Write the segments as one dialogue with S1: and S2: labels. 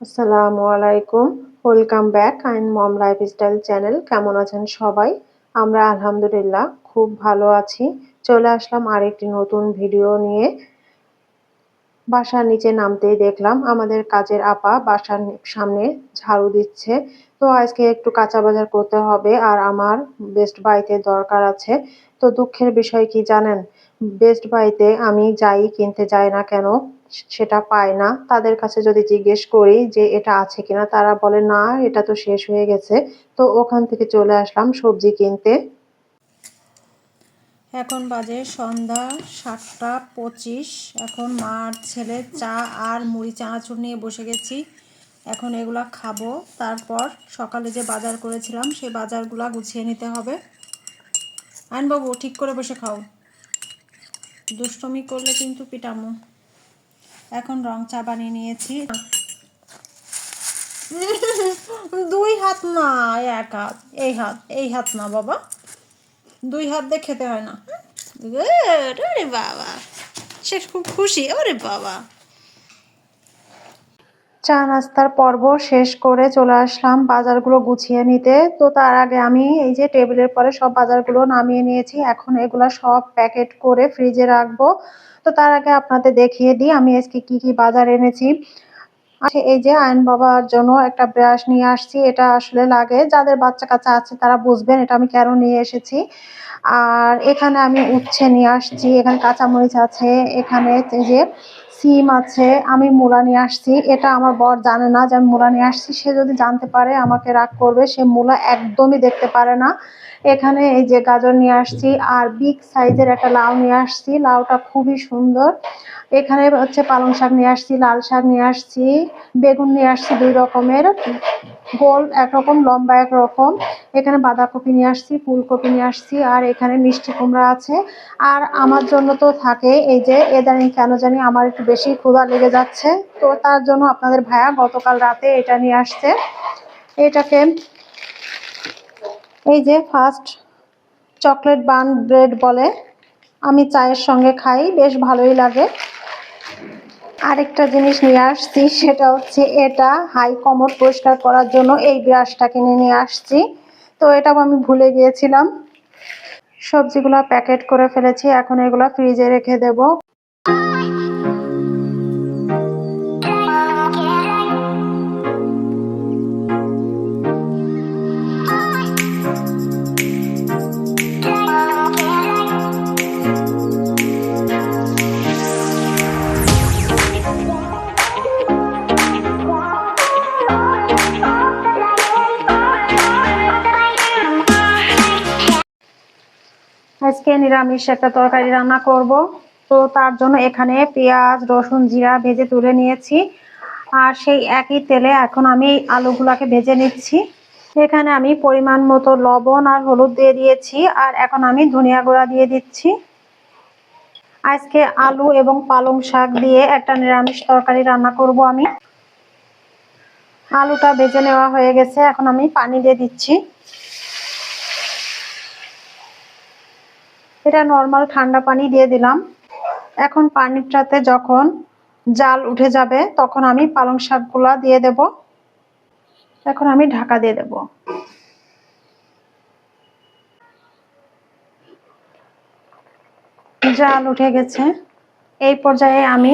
S1: আসসালামু আলাইকুম। Welcome back আইন মম লাইফস্টাইল চ্যানেল কেমন আছেন সবাই? আমরা আলহামদুলিল্লাহ খুব ভালো আছি। চলে আসলাম আরেকটি নতুন ভিডিও নিয়ে। বাসার নিচে নামতেই দেখলাম, আমাদের কাজের আপা বাসার সামনে ঝাড়ু দিচ্ছে। তো আজকে একটু কাঁচা বাজার করতে হবে, আর আমার বেস্ট বাইতে দরকার আছে। তো দুঃখের বিষয় কি জানেন? বেস্ট বাইতে আমি যাই, কিনতে যাই না কেন, সেটা পায় না। তাদের কাছে যদি জিজ্ঞেস করি যে এটা আছে কিনা, তারা বলে, না, এটা তো শেষ হয়ে গেছে। তো ওখান থেকে চলে আসলাম সবজি কিনতে।
S2: এখন বাজে সন্ধ্যা সাতটা পঁচিশ। এখন মার ছেলে চা আর মুড়ি, চানাচুর নিয়ে বসে গেছি। এখন এগুলা খাব। তারপর সকালে যে বাজার করেছিলাম সেই বাজারগুলা গুছিয়ে নিতে হবে। আইনবাবু, ঠিক করে বসে খাও। দুষ্টমি করলে কিন্তু পিটামো। এখন রং চা বানিয়ে নিয়েছি। দুই হাত না এক হাত, এই হাত এই হাত না বাবা। দুই হাত দিয়ে খেতে হয় না! ওরে বাবা। সে খুব খুশি, ওরে বাবা।
S1: চা নাস্তার পর্ব শেষ করে চলে আসলাম বাজারগুলো গুছিয়ে নিতে। তো তার আগে আমি এই যে টেবিলের পরে সব বাজারগুলো নামিয়ে নিয়েছি, এখন এগুলা সব প্যাকেট করে ফ্রিজে রাখব। তো তার আগে আপনাদের দেখিয়ে দিই, আমি আজকে কি কি বাজার এনেছি। আচ্ছা এই যে আইন বাবার জন্য একটা ব্রাশ নিয়ে আসছি, এটা আসলে লাগে। যাদের বাচ্চা কাচ্চা আছে তারা বুঝবেন এটা আমি কেন নিয়ে এসেছি। আর এখানে আমি উচ্ছে নিয়ে আসছি, এখানে কাঁচামরিচ আছে, এখানে যে সিম আছে, আমি মূলা নিয়ে আসছি। এটা আমার বর জানে না যে আমি মূলা নিয়ে আসছি। সে যদি জানতে পারে, আমাকে রাগ করবে। সে মূলা একদমই দেখতে পারে না। এখানে এই যে গাজর নিয়ে আসছি আর বিগ সাইজের একটা লাউ নিয়ে আসছি। লাউটা খুবই সুন্দর। এখানে হচ্ছে পালং শাক নিয়ে আসছি, লাল শাক নিয়ে আসছি, বেগুন নিয়ে আসছি দুই রকমের। গোল, একরকম, লম্বা একরকম। এখানে বাঁধাকপি নিয়ে আসছি, ফুলকপি নিয়ে আসছি, আর এখানে মিষ্টি কুমড়া আছে। আর আমার জন্য তো থাকে এই যে, এদানিং কেন জানি আমার একটু বেশি ক্ষুধা লেগে যাচ্ছে। তো তার জন্য আপনাদের ভাইয়া গতকাল রাতে এটা নিয়ে আসছে। এটাকে এই যে ফার্স্ট চকলেট বান ব্রেড বলে, আমি চায়ের সঙ্গে খাই, বেশ ভালোই লাগে। আরেকটা জিনিস নিয়ে আসছি, সেটা হচ্ছে এটা হাই কমর পরিষ্কার করার জন্য এই ব্রাশটা কিনে নিয়ে আসছি। তো এটাও আমি ভুলে গিয়েছিলাম। সবজিগুলো প্যাকেট করে ফেলেছি, এখন এগুলো ফ্রিজে রেখে দেব। আজকে নিরামিষ একটা তরকারি রান্না করব। তো তার জন্য এখানে পেঁয়াজ, রসুন, জিরা ভেজে তুলে নিয়েছি। আর সেই একই তেলে এখন আমি আলুগুলাকে ভেজে নিচ্ছি। এখানে আমি পরিমাণ মতো লবণ আর হলুদ দিয়ে দিয়েছি। আর এখন আমি ধনিয়া গুঁড়া দিয়ে দিচ্ছি। আজকে আলু এবং পালং শাক দিয়ে একটা নিরামিষ তরকারি রান্না করব আমি। আলুটা ভেজে নেওয়া হয়ে গেছে। এখন আমি পানি দিয়ে দিচ্ছি। এটা নর্মাল ঠান্ডা পানি দিয়ে দিলাম। এখন পানিটাতে যখন জাল উঠে যাবে, তখন আমি পালং শাকগুলা দিয়ে দেব। এখন আমি ঢাকা দিয়ে দেব। জাল উঠে গেছে। এই পর্যায়ে আমি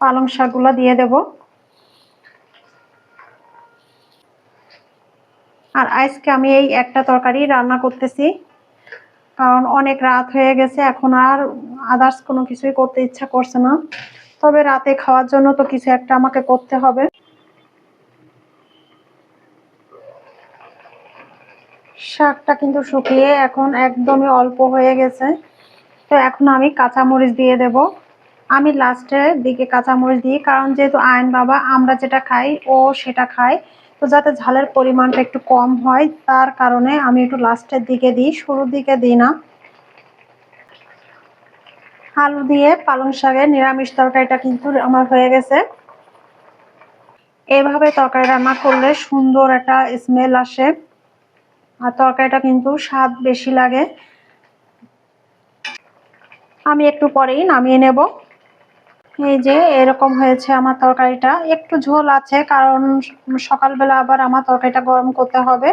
S1: পালং শাকগুলা দিয়ে দেব। আর আজকে আমি এই একটা তরকারি রান্না করতেছি। কারণ অনেক রাত হয়ে গেছে, এখন আর আদার্স কোনো কিছুই করতে ইচ্ছা করছে না। তবে রাতে খাওয়ার জন্য তো কিছু একটা আমাকে করতে হবে। শাকটা কিন্তু শুকিয়ে এখন একদমই অল্প হয়ে গেছে। তো এখন আমি কাঁচামরিচ দিয়ে দেব। আমি লাস্টের দিকে কাঁচামরিচ দিই, কারণ যেহেতু আয়ন বাবা আমরা যেটা খাই, ও সেটা খায়। তো যাতে ঝালের পরিমাণটা একটু কম হয়, তার কারণে আমি একটু লাস্টের দিকে দিই, শুরুর দিকে দিই না। আলু দিয়ে পালং শাকের নিরামিষ তরকারিটা কিন্তু আমার হয়ে গেছে। এভাবে তরকারি রান্না করলে সুন্দর একটা স্মেল আসে। আর তরকারিটা কিন্তু স্বাদ বেশি লাগে। আমি একটু পরেই নামিয়ে নেব। এই যে এরকম হয়েছে আমার তরকারিটা। একটু ঝোল আছে, কারণ সকালবেলা আবার আমার তরকারিটা গরম করতে হবে।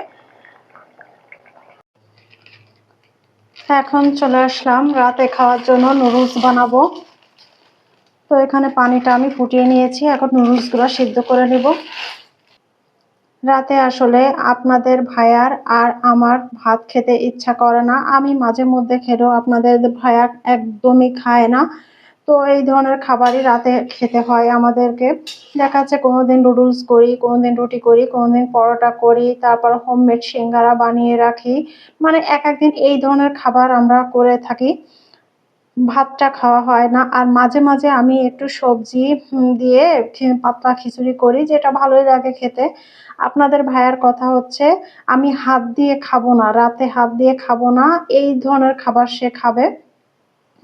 S1: এখন চলে আসলাম রাতে খাওয়ার জন্য নুডলস বানাবো। তো এখানে পানিটা আমি ফুটিয়ে নিয়েছি, এখন নুডলসগুলো সিদ্ধ করে নেব। রাতে আসলে আপনাদের ভাইয়ার আর আমার ভাত খেতে ইচ্ছা করে না। আমি মাঝে মধ্যে খেলেও আপনাদের ভাইয়া একদমই খায় না। তো এই ধরনের খাবারই রাতে খেতে হয় আমাদেরকে। দেখা যাচ্ছে কোনোদিন নুডলস করি, কোনোদিন রুটি করি, কোনোদিন পরোটা করি, তারপর হোমমেড সিঙ্গারা বানিয়ে রাখি। মানে এক একদিন এই ধরনের খাবার আমরা করে থাকি। ভাতটা খাওয়া হয় না। আর মাঝে মাঝে আমি একটু সবজি দিয়ে পাতলা খিচুড়ি করি, যেটা ভালোই লাগে খেতে। আপনাদের ভাইয়ার কথা হচ্ছে, আমি হাত দিয়ে খাব না, রাতে হাত দিয়ে খাব না, এই ধরনের খাবার সে খাবে।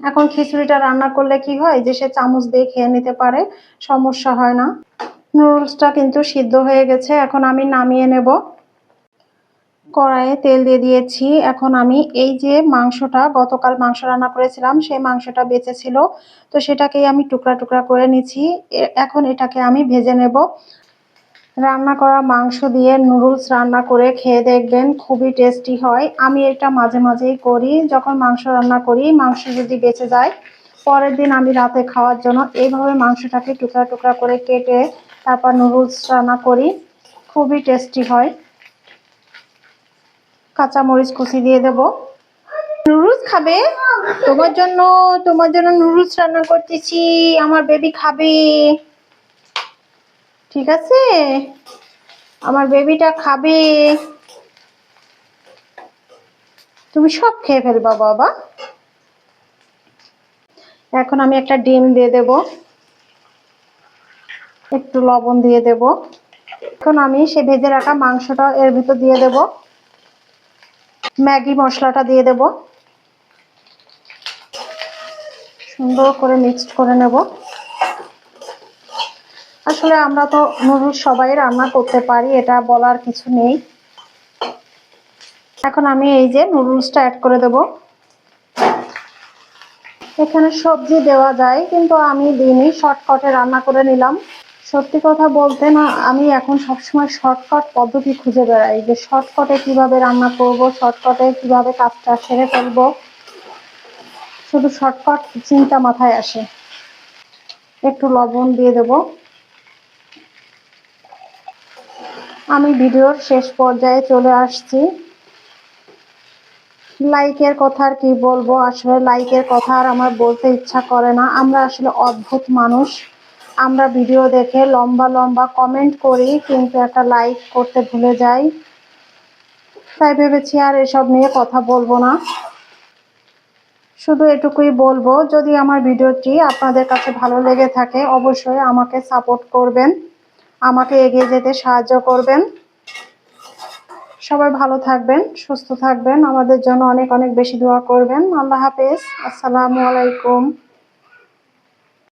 S1: এখন খিচুড়িটা রান্না করলে কি হয়? যে সে চামচ দিয়ে খেয়ে নিতে পারে, সমস্যা হয় না। নুডলসটা কিন্তু সিদ্ধ হয়ে গেছে, এখন আমি নামিয়ে নেব। কড়াইয়ে তেল দিয়ে দিয়েছি। এখন আমি এই যে মাংসটা, গতকাল মাংস রান্না করেছিলাম, সেই মাংসটা বেঁচে ছিল। তো সেটাকেই আমি টুকরা টুকরা করে নিচ্ছি। এখন এটাকে আমি ভেজে নেব। রান্না করা মাংস দিয়ে নুডলস রান্না করে খেয়ে দেখবেন খুবই টেস্টি হয়। আমি এটা মাঝে মাঝেই করি। যখন মাংস রান্না করি, মাংস যদি বেঁচে যায়, পরের দিন আমি রাতে খাওয়ার জন্য এইভাবে মাংসটাকে টুকরা টুকরা করে কেটে তারপর নুডলস রান্না করি। খুবই টেস্টি হয়। কাঁচা মরিচ কুচি দিয়ে দেব। নুডলস খাবে? তোমার জন্য তোমার জন্য নুডলস রান্না করতেছি। আমার বেবি খাবে। ঠিক আছে? আমার বেবিটা খাবে। তুমি সব খেয়ে ফেলবা, বাবা। এখন আমি একটা ডিম দিয়ে দেব। একটু লবণ দিয়ে দেব। এখন আমি সে ভেজে রাখা মাংসটা এর ভিতর দিয়ে দেব। ম্যাগি মশলাটা দিয়ে দেব। সুন্দর করে মিক্সড করে নেব। আসলে আমরা তো নুডলস সবাই রান্না করতে পারি, এটা বলার কিছু নেই। এখন আমি এই যে নুডলসটা অ্যাড করে দেব। এখানে সবজি দেওয়া যায়, কিন্তু আমি দিনই শর্টকাটে রান্না করে নিলাম। সত্যি কথা বলতে না, আমি এখন সবসময় শর্টকাট পদ্ধতি খুঁজে বেড়াই, যে শর্টকাটে কীভাবে রান্না করব শর্টকাটে কীভাবে কাজটা সেরে ফেলব। শুধু শর্টকাট চিন্তা মাথায় আসে। একটু লবণ দিয়ে দেবো। আমি ভিডিওর শেষ পর্যায়ে চলে আসছি। লাইকের কথা আর কি বলব? আসলে লাইকের কথা আর আমার বলতে ইচ্ছা করে না। আমরা আসলে অদ্ভুত মানুষ। আমরা ভিডিও দেখে লম্বা লম্বা কমেন্ট করি, কিন্তু একটা লাইক করতে ভুলে যাই। তাই ভেবেছি আর এসব নিয়ে কথা বলব না। শুধু এটুকুই বলব, যদি আমার ভিডিওটি আপনাদের কাছে ভালো লেগে থাকে, অবশ্যই আমাকে সাপোর্ট করবেন। আমাকে এগিয়ে যেতে সাহায্য করবেন। সবাই ভালো থাকবেন, সুস্থ থাকবেন। আমাদের জন্য অনেক অনেক বেশি দোয়া করবেন। আল্লাহ হাফেজ। আসসালামু আলাইকুম।